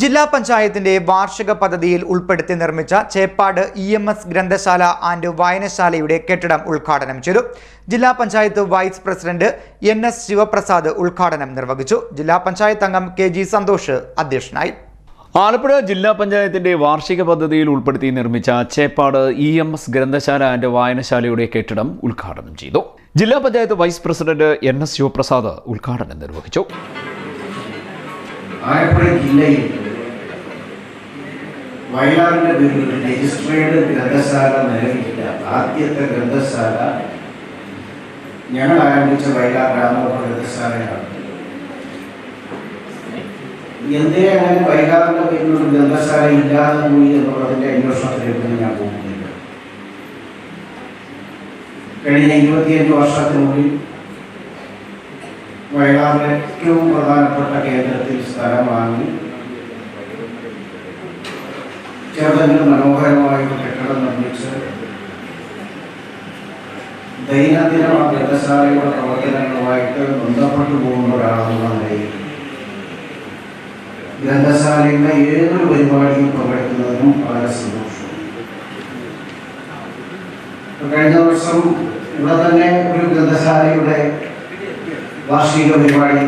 ജില്ലാ പഞ്ചായത്തിന്റെ വാർഷിക പദ്ധതിയിൽ ഉൾപ്പെടുത്തി നിർമ്മിച്ച ചേപ്പാട് ഇ എം എസ് ഗ്രന്ഥശാല ആൻഡ് വായനശാലയുടെ കെട്ടിടം ഉദ്ഘാടനം ചെയ്തു. ജില്ലാ panchayat vice president N S Sivaprasad ഉദ്ഘാടനം നിർവഹിച്ചു. ജില്ലാ പഞ്ചായത്ത് അംഗം കെ ജി സന്തോഷ് അധ്യക്ഷനായി. ആലപ്പുഴ ജില്ലാ പഞ്ചായത്തിന്റെ വാർഷിക പദ്ധതിയിൽ ഉൾപ്പെടുത്തി നിർമ്മിച്ച ചേപ്പാട് ഇ എം എസ് ഗ്രന്ഥശാല ആൻഡ് വായനശാലയുടെ കെട്ടിടം ഉദ്ഘാടനം ചെയ്തു. ജില്ലാ panchayat vice president N S Sivaprasad ഉദ്ഘാടനം നിർവഹിച്ചു. ആലപ്പുഴ ജില്ലയിൽ വയലാറിന്റെ പേരിൽ രജിസ്ട്രേഡ് ഗ്രന്ഥശാല നിലവിലില്ല. ആദ്യത്തെ ഗ്രന്ഥശാല ഞങ്ങൾ ആരംഭിച്ച വയലാർ രാമോഹ ഗ്രന്ഥശാലയാണ്. എന്തേ അങ്ങനെ പേരിൽ ഒരു ഗ്രന്ഥശാല ഇല്ലാതെ പോയി എന്നുള്ളതിന്റെ അന്വേഷണത്തിലേക്ക് ഞാൻ പോകുന്നില്ല. കഴിഞ്ഞ ഇരുപത്തിയഞ്ച് വർഷത്തിനുള്ളിൽ വയനാടിലെ ഏറ്റവും പ്രധാനപ്പെട്ട കേന്ദ്രത്തിൽ സ്ഥലം വാങ്ങി ചെറുതെങ്കിലും മനോഹരമായ ഒരു കെട്ടിടം നിർമ്മിച്ച് ദൈനംദിന ഗ്രന്ഥശാലയുടെ പ്രവർത്തനങ്ങളുമായിട്ട് ബന്ധപ്പെട്ടു പോകുന്ന ഒരാളെന്നുള്ള നിലയിൽ ഗ്രന്ഥശാലയുടെ ഏതൊരു പരിപാടിയും പങ്കെടുക്കുന്നതിനും വളരെ സന്തോഷം. കഴിഞ്ഞ വർഷം ഇവിടെ തന്നെ ഒരു ഗ്രന്ഥശാലയുടെ വാർഷിക പരിപാടി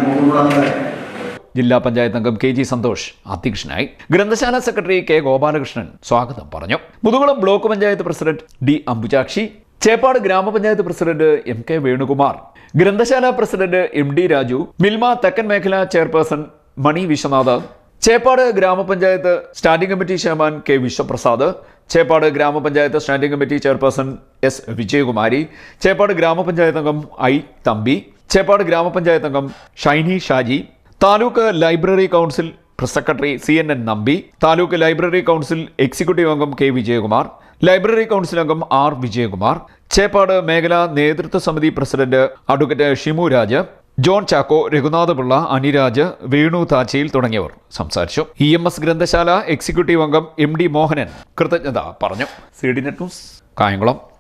ജില്ലാ പഞ്ചായത്ത് അംഗം കെ ജി സന്തോഷ് അധ്യക്ഷനായി. ഗ്രന്ഥശാല സെക്രട്ടറി കെ ഗോപാലകൃഷ്ണൻ സ്വാഗതം പറഞ്ഞു. Muthukulam block panchayat president D Ambujakshi Cheppad gramapanchayat president M K Venukumar ഗ്രന്ഥശാല president M D Raju Milma തെക്കൻ മേഖല chairperson Mani Viswanath Cheppad gramapanchayat standing committee chairman K Viswaprasad Cheppad gramapanchayat standing committee chairperson S Vijayakumari Cheppad gramapanchayat അംഗം I Thampi Cheppad ഗ്രാമപഞ്ചായത്ത് അംഗം Shiny Shaji taluk library council press secretary C N N Nambi taluk library council executive അംഗം K Vijayakumar library council അംഗം R Vijayakumar Cheppad മേഖലാ നേതൃത്വ സമിതി president advocate Shimu Raj John Chacko Raghunathapillai Aniraj Venu Thachayil തുടങ്ങിയവർ സംസാരിച്ചു. ഇ എം എസ് ഗ്രന്ഥശാല executive അംഗം M D Mohanan കൃതജ്ഞത പറഞ്ഞു. C D net news. Kayamkulam.